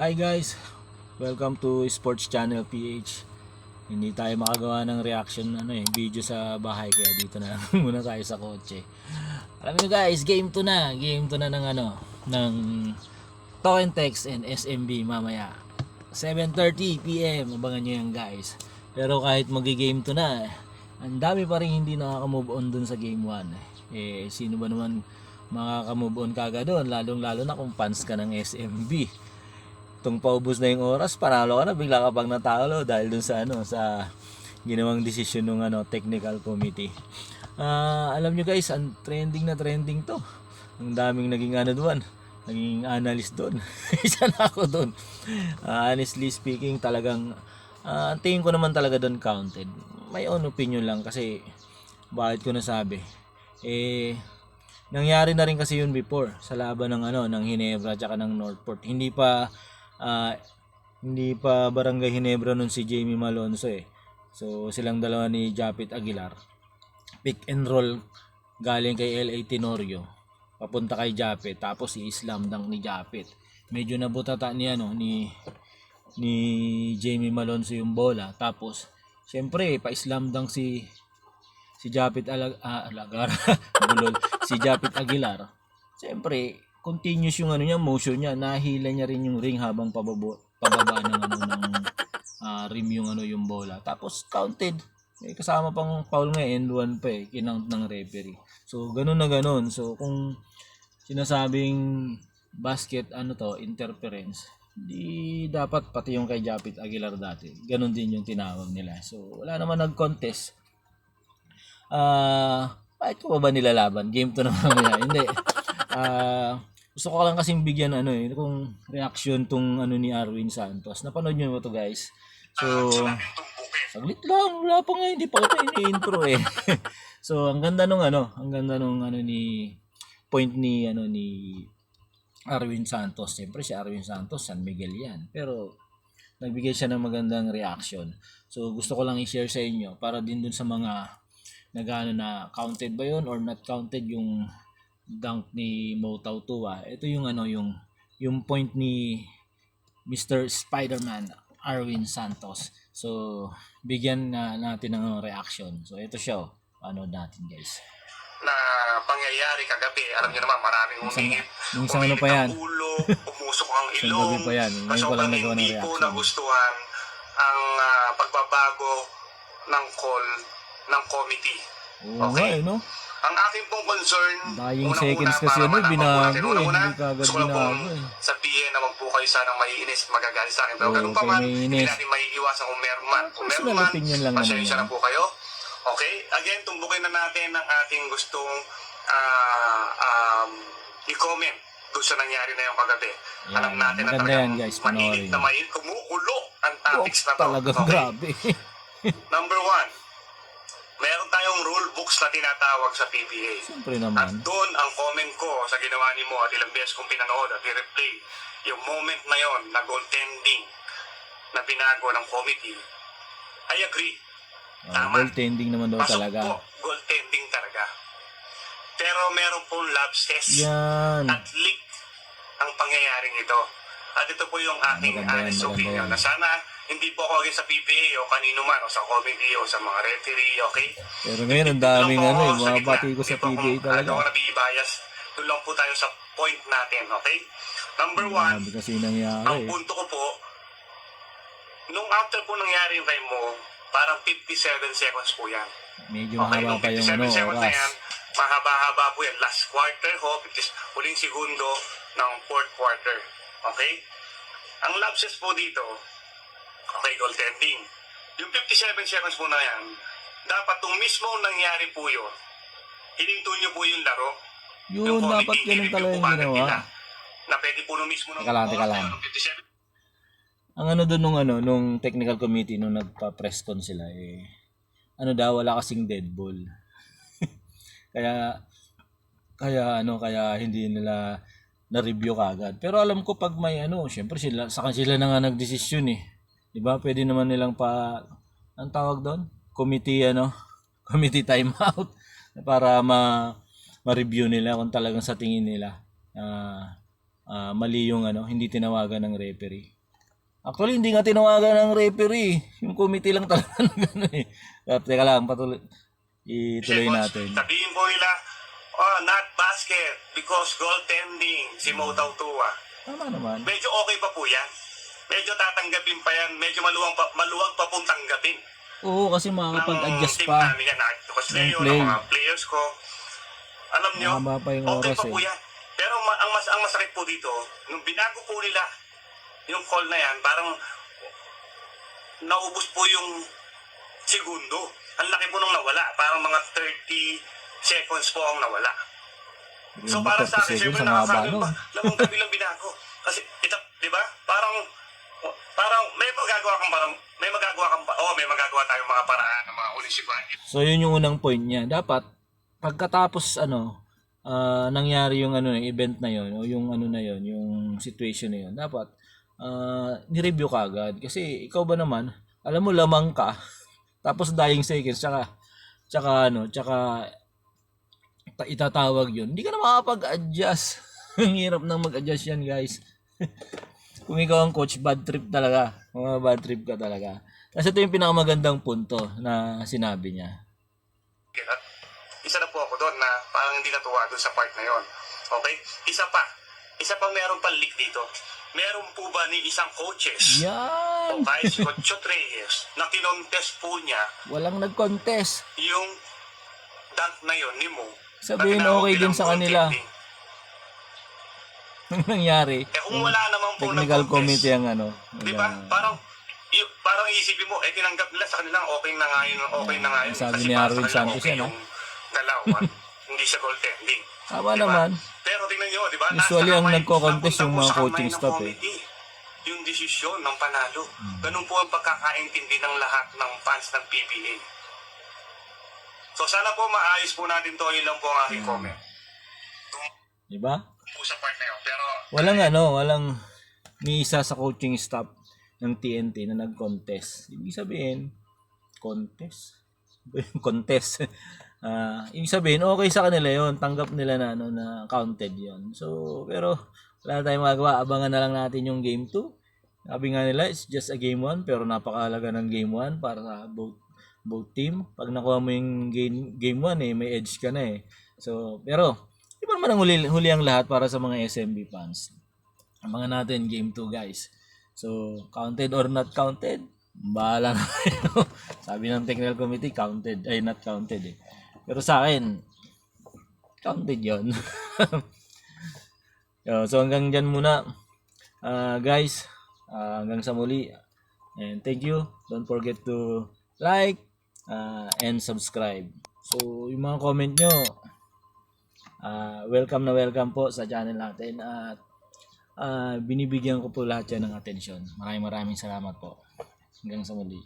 Hi guys, welcome to Sports Channel PH. Hindi tayo makagawa ng reaction ano eh, video sa bahay kaya dito na muna tayo sa kotse. Alam niyo guys, game 2 na, game 2 na ng ano, ng Token Text and SMB mamaya. 7:30 PM, abangan niyo yan guys. Pero kahit magi-game 2 na, ang dami pa rin hindi nakaka-move on dun sa game 1. Eh, sino ba naman makaka-move on kaga doon, lalong-lalo na kung fans ka ng SMB tung paubos na yung oras, panalo ka na, bigla ka pang natalo dahil dun sa ano, sa ginawang desisyon ng ano, technical committee. Ah, alam nyo guys, ang trending na trending to. Ang daming naging ano doon, naging analyst doon. Isa na ako doon. Ah, honestly speaking, talagang ang tingin ko naman talaga doon counted. My own opinion lang kasi bakit ko nasabi. Eh, nangyari na rin kasi yun before sa laban ng ano ng Hinebra at ng Northport. Hindi pa ah, hindi pa Barangay Hinebra nun si Jamie Malonzo eh. So silang dalawa ni Japit Aguilar. Pick and roll galing kay LA Tenorio papunta kay Japit tapos i-slam dunk ni Japit. Medyo nabutata ni ano ni ni Jamie Malonzo yung bola tapos syempre pa-slam dunk si si Japit Alag ah, Alagar si Japit Aguilar siyempre continuous yung ano niya motion niya. Nahila niya rin yung ring habang pababa pababa ng ano ng ah, rim yung ano yung bola. Tapos counted. May kasama pang foul nga end one pa eh kinount ng referee. So ganun na ganun. So kung sinasabing basket ano to interference di dapat pati yung kay Japit Aguilar dati. Ganun din yung tinawag nila. So wala naman nag-contest. Ah, bakit ko pa ba nilalaban? Game to na mamaya. Hindi. Ah, gusto ko lang kasing bigyan ano eh, kung reaction tong ano ni Arwin Santos. Napanood niyo ba to guys? So, saglit lang, wala pa nga, hindi pa ito ini-intro eh. so, ang ganda nung ano, ang ganda nung ano ni, point ni, ano ni Arwin Santos. Siyempre si Arwin Santos, San Miguel yan. Pero, nagbigay siya ng magandang reaction. So, gusto ko lang i-share sa inyo para din dun sa mga nagano na counted ba yun or not counted yung dunk ni Mo Tautua. Ito yung ano yung yung point ni Mr. Spider-Man Arwin Santos. So bigyan na natin ng reaction. So ito siya. oh. Ano natin guys. na pangyayari kagabi. Alam niyo naman, maraming umingit. yung isang ano pa yan? ulo, umusok ang ilong. pa yan. Ngayon ko lang nagawa ng hindi ko reaction. nagustuhan ang ah, pagbabago ng call ng committee. Oo Okay. nga eh, no? Ang aking pong concern, Dying seconds kasi ano, binago eh. Hindi kagad pong binago eh. sabihin na wag po kayo sanang maiinis, magagalit sa akin. Pero Oo, ganun pa man, hindi natin maiiwasan kung meron man. Kung meron man, lang naman pasensya na po kayo. Okay? Again, tumbukin na natin ang ating gustong ah, um, i-comment doon sa nangyari na yung kagabi. Yan, Alam natin na talagang yan, guys, mainit na mainit, kumukulo ang Oh, topics na to. talagang Okay? grabe. Number one, meron tayong rule books na tinatawag sa PBA. Siyempre At naman. doon ang comment ko sa ginawa ni mo at ilang beses kong pinanood at i-replay yung moment na yon na goaltending na binago ng committee. I agree. Uh, Tama. goaltending naman daw Pasok talaga. po, goaltending talaga. Pero meron pong lapses Yan. at leak ang pangyayaring ito. At ito po yung aking honest opinion na sana hindi po ako against sa PBA o kanino man o sa committee o sa mga referee, okay? Pero ngayon, ang daming ano eh, ako mga bati ko sa PBA talaga. ako nabibias. Doon lang po tayo sa point natin, okay? Number one, Grabe kasi nangyari ang eh. punto ko po, nung after po nangyari yung kay Mo, parang 57 seconds po yan. Medyo mahaba nung pa yung 57 ano, seconds na oras. mahaba-haba po yan. Last quarter ho, 50, huling segundo ng fourth quarter. Okay? Ang lapses po dito, okay, goaltending. Yung 57 seconds po na yan, dapat itong mismo nangyari po yun, hininto nyo po yung laro. Yun, dapat committee, ganun talaga yung nila. ginawa. Na pwede po nung mismo ng Teka lang, teka lang. yun, nung 57 Ang ano doon nung ano, nung technical committee nung nagpa-press con sila eh, ano daw, wala kasing dead ball. kaya, kaya ano, kaya hindi nila na-review kagad. Pero alam ko pag may ano, syempre sila, sa sila na nga nagdesisyon eh. 'Di ba? Pwede naman nilang pa ang tawag doon? Committee ano, committee timeout para ma ma-review nila kung talagang sa tingin nila ah ah, mali yung ano, hindi tinawagan ng referee. Actually, hindi nga tinawagan ng referee. Yung committee lang talaga ng gano'n eh. Uh, teka lang, patuloy. Ituloy natin. Sabihin po nila, oh, not basket because goaltending si Mo Tautua. Tama naman. Medyo okay pa po yan. Medyo tatanggapin pa yan. Medyo maluwang pa, maluwag pa pong tanggapin. Oo, kasi ng makakapag-adjust team pa. namin yan. Nakita ko sila Ng yun, ng mga players ko. Alam nyo, Mahaba pa yung okay oras pa po eh. yan. Pero ma- ang mas ang masakit po dito, nung binago po nila yung call na yan, parang naubos po yung segundo. Ang laki po nung nawala. Parang mga 30 seconds po ang nawala. So Yung para sa 30 akin, syempre nun. pa. Lamang gabi lang binago. Kasi, kang may magagawa kang, pa- oh, may magagawa tayong mga paraan ng mga munisipal. So yun yung unang point niya. Dapat pagkatapos ano ah, nangyari yung ano event na yon o yung ano na yon, yung situation na yon, dapat ah, ni-review ka agad kasi ikaw ba naman, alam mo lamang ka tapos dying seconds tsaka tsaka ano, tsaka ta- itatawag yun. Hindi ka na makapag-adjust. Ang hirap nang mag-adjust yan, guys. Kung ikaw ang coach, bad trip talaga. Mga bad trip ka talaga. Kasi ito yung pinakamagandang punto na sinabi niya. Ganun. Isa na po ako doon na parang hindi natuwa doon sa part na yon. Okay? Isa pa. Isa pa meron pa leak dito. Meron po ba ni isang coaches o Yan! kahit si Coach Reyes na kinontest po niya Walang nag-contest. yung dunk na yon ni Mo. Sabihin na tinawag okay din sa kanila. goaltending. Nang nangyari, Eh kung wala naman po technical nag-contest, committee ang ano. Di ba? Parang y- parang isipin mo, eh tinanggap nila sa kanilang okay na nga yun, okay na nga yun. Sabi Kasi ni para sa Arwin kanila Santos okay yan, yung dalawan, hindi sa goaltending. Tama Di ba? naman. Pero tingnan nyo, di ba? Usually, ang kamay- nagko-contest yung po mga kamay coaching ng staff, eh. committee Yung desisyon ng panalo. Hmm. Ganun po ang pagkakaintindi ng lahat ng fans ng PBA. So sana po maayos po natin to. Yun lang po ang Hmm. aking comment. Di ba? Sa part na yun. Pero Walang ano, walang ni isa sa coaching staff ng TNT na nag-contest. Ibig sabihin, contest? contest. Ah, ibig sabihin, okay sa kanila yon Tanggap nila na, ano, na counted yon So, pero wala na tayong magagawa. Abangan na lang natin yung game 2. Sabi nga nila, it's just a game 1 pero napakahalaga ng game 1 para sa both both team. Pag nakuha mo yung game game 1 eh, may edge ka na eh. So, pero Iba naman ang huli, huli ang lahat para sa mga SMB fans. Abangan natin game 2 guys. So, counted or not counted, bahala na kayo. Sabi ng technical committee, counted, ay not counted eh. Pero sa akin, counted yon. so, hanggang dyan muna. Ah, guys, ah, hanggang sa muli. And thank you. Don't forget to like ah, and subscribe. So, yung mga comment nyo, Ah, welcome na welcome po sa channel natin at ah, binibigyan ko po lahat yan ng atensyon. Maraming maraming salamat po. Hanggang sa muli.